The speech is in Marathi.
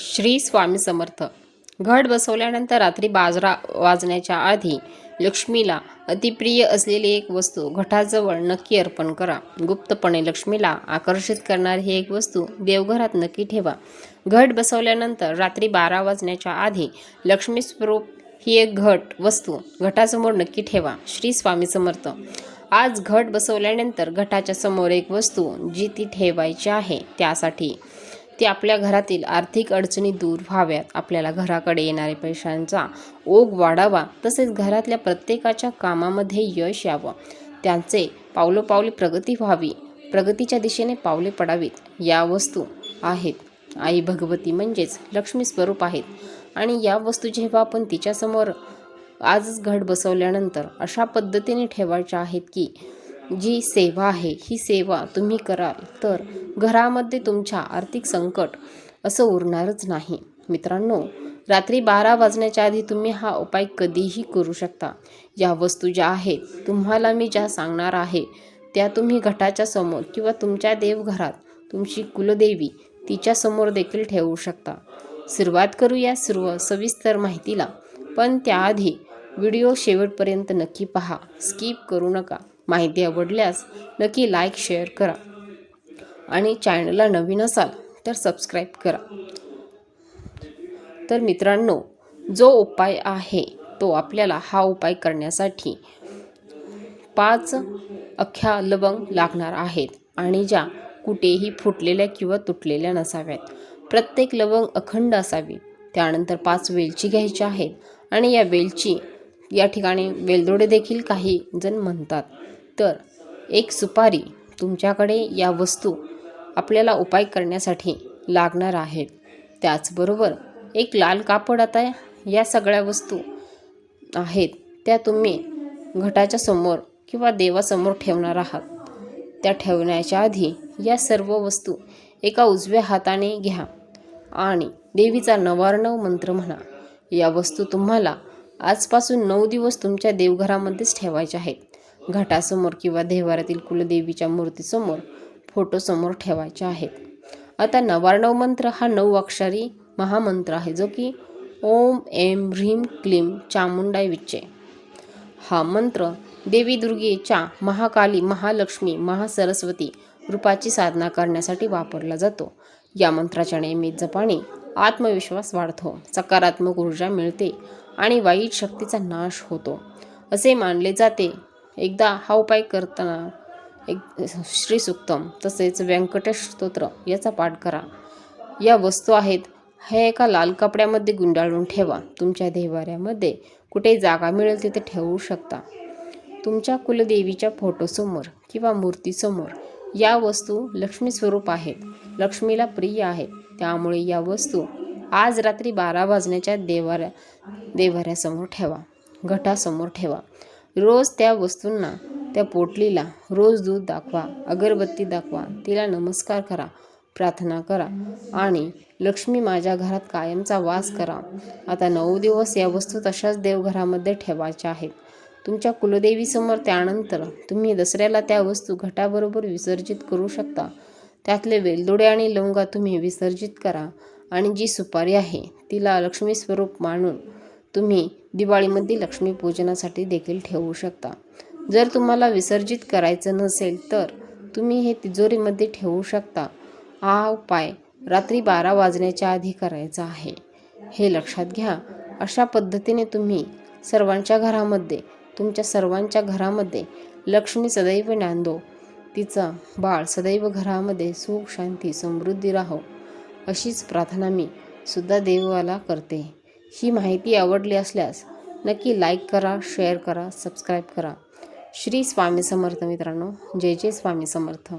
श्री स्वामी समर्थ. घट बसवल्यानंतर रात्री बाजरा वाजण्याच्या आधी लक्ष्मीला अतिप्रिय असलेली एक वस्तू घटाजवळ नक्की अर्पण करा. गुप्तपणे लक्ष्मीला आकर्षित करणारी ही एक वस्तू देवघरात नक्की ठेवा. घट बसवल्यानंतर रात्री बारा वाजण्याच्या आधी लक्ष्मी स्वरूप ही एक घट वस्तू घटासमोर नक्की ठेवा. श्री स्वामी समर्थ. आज घट बसवल्यानंतर घटाच्या समोर एक वस्तू जी ती ठेवायची आहे त्यासाठी ते आपल्या घरातील आर्थिक अडचणी दूर व्हाव्यात. आपल्याला घराकडे येणारे पैशांचा ओघ वाढावा तसेच घरातल्या प्रत्येकाच्या कामामध्ये यश यावं. त्यांचे पावलोपावली प्रगती व्हावी. प्रगतीच्या दिशेने पावले पडावीत. या वस्तू आहेत. आई भगवती म्हणजेच लक्ष्मी स्वरूप आहेत. आणि या वस्तू जेव्हा आपण तिच्यासमोर आजच घट बसवल्यानंतर अशा पद्धतीने ठेवायच्या आहेत की जी सेवा आहे ही सेवा तुम्ही कराल तर घरामध्ये तुमच्या आर्थिक संकट असं उरणारच नाही. मित्रांनो रात्री बारा वाजण्याच्या आधी तुम्ही हा उपाय कधीही करू शकता. या वस्तू ज्या आहेत तुम्हाला मी ज्या सांगणार आहे त्या तुम्ही घटाच्या समोर किंवा तुमच्या देवघरात तुमची कुलदेवी तिच्या समोर देखील ठेवू शकता. सुरुवात करूया सर्व सविस्तर माहितीला पण त्याआधी व्हिडिओ शेवटपर्यंत नक्की पहा. स्किप करू नका. माहिती आवडल्यास नक्की लाईक शेअर करा. आणि चॅनलला नवीन असाल तर सबस्क्राईब करा. तर मित्रांनो जो उपाय आहे तो आपल्याला हा उपाय करण्यासाठी पाच अख्ख्या लवंग लागणार आहेत आणि ज्या कुठेही फुटलेल्या किंवा तुटलेल्या नसाव्यात. प्रत्येक लवंग अखंड असावी त्यानंतर पाच वेलची घ्यायची आहेत आणि या वेलची या ठिकाणी वेलदोडे देखील काही जण म्हणतात. तर एक सुपारी तुमच्याकडे या वस्तू आपल्याला उपाय करण्यासाठी लागणार आहेत त्याचबरोबर एक लाल कापड आता या सगळ्या वस्तू आहेत त्या तुम्ही घटाच्या समोर किंवा देवासमोर ठेवणार आहात. त्या ठेवण्याच्या आधी या सर्व वस्तू एका उजव्या हाताने घ्या आणि देवीचा नवार्णव मंत्र म्हणा. या वस्तू तुम्हाला आजपासून नऊ दिवस तुमच्या देवघरामध्येच ठेवायच्या आहेत. घाटासमोर किंवा देवारातील कुलदेवीच्या मूर्तीसमोर फोटोसमोर ठेवायचे आहेत. आता नवार्णव मंत्र हा नऊ अक्षरी महामंत्र आहे जो की ओम एम ह्रीम क्लीम चामुंडाय विच्चे. हा मंत्र देवी दुर्गेच्या महाकाली महालक्ष्मी महासरस्वती रूपाची साधना करण्यासाठी वापरला जातो. या मंत्राच्या नियमित जपाने आत्मविश्वास वाढतो सकारात्मक ऊर्जा मिळते आणि वाईट शक्तीचा नाश होतो. असे मानले जाते एकदा हा उपाय करताना एक श्रीसुक्तम तसेच व्यंकटेश स्तोत्र याचा पाठ करा. या वस्तू आहेत हे एका लाल कपड्यामध्ये गुंडाळून ठेवा. तुमच्या देवाऱ्यामध्ये कुठे जागा मिळेल तिथे ठेवू शकता. तुमच्या कुलदेवीच्या फोटोसमोर किंवा मूर्तीसमोर या वस्तू लक्ष्मी स्वरूप आहेत लक्ष्मीला प्रिय आहेत. त्यामुळे या वस्तू आज रात्री बारा वाजण्याच्या देवाऱ्या देवाऱ्यासमोर ठेवा घटासमोर ठेवा. रोज त्या वस्तूंना त्या पोटलीला रोज दूध दाखवा अगरबत्ती दाखवा तिला नमस्कार करा प्रार्थना करा आणि लक्ष्मी माझ्या घरात कायमचा वास करा. आता नऊ दिवस या वस्तू तशाच देवघरामध्ये ठेवायच्या आहेत. तुमच्या कुलदेवीसमोर त्यानंतर तुम्ही दसऱ्याला त्या वस्तू घटाबरोबर विसर्जित करू शकता. त्यातले वेलदोडे आणि लवंगा तुम्ही विसर्जित करा आणि जी सुपारी आहे तिला लक्ष्मी स्वरूप मानून तुम्ही दिवाळीमध्ये लक्ष्मीपूजनासाठी देखील ठेवू शकता. जर तुम्हाला विसर्जित करायचं नसेल तर तुम्ही हे तिजोरीमध्ये ठेवू शकता. हा उपाय रात्री बारा वाजण्याच्या आधी करायचा आहे. हे लक्षात घ्या. अशा पद्धतीने तुम्ही सर्वांच्या घरामध्ये तुमच्या सर्वांच्या घरामध्ये लक्ष्मी सदैव नांदो. तिचा बाळ सदैव घरामध्ये सुख शांती समृद्धी राहो. अशीच प्रार्थना मी सुद्धा देवाला करते. ही माहिती आवडली असल्यास नक्की लाईक करा शेअर करा सबस्क्राईब करा. श्री स्वामी समर्थ मित्रांनो जय जय स्वामी समर्थ.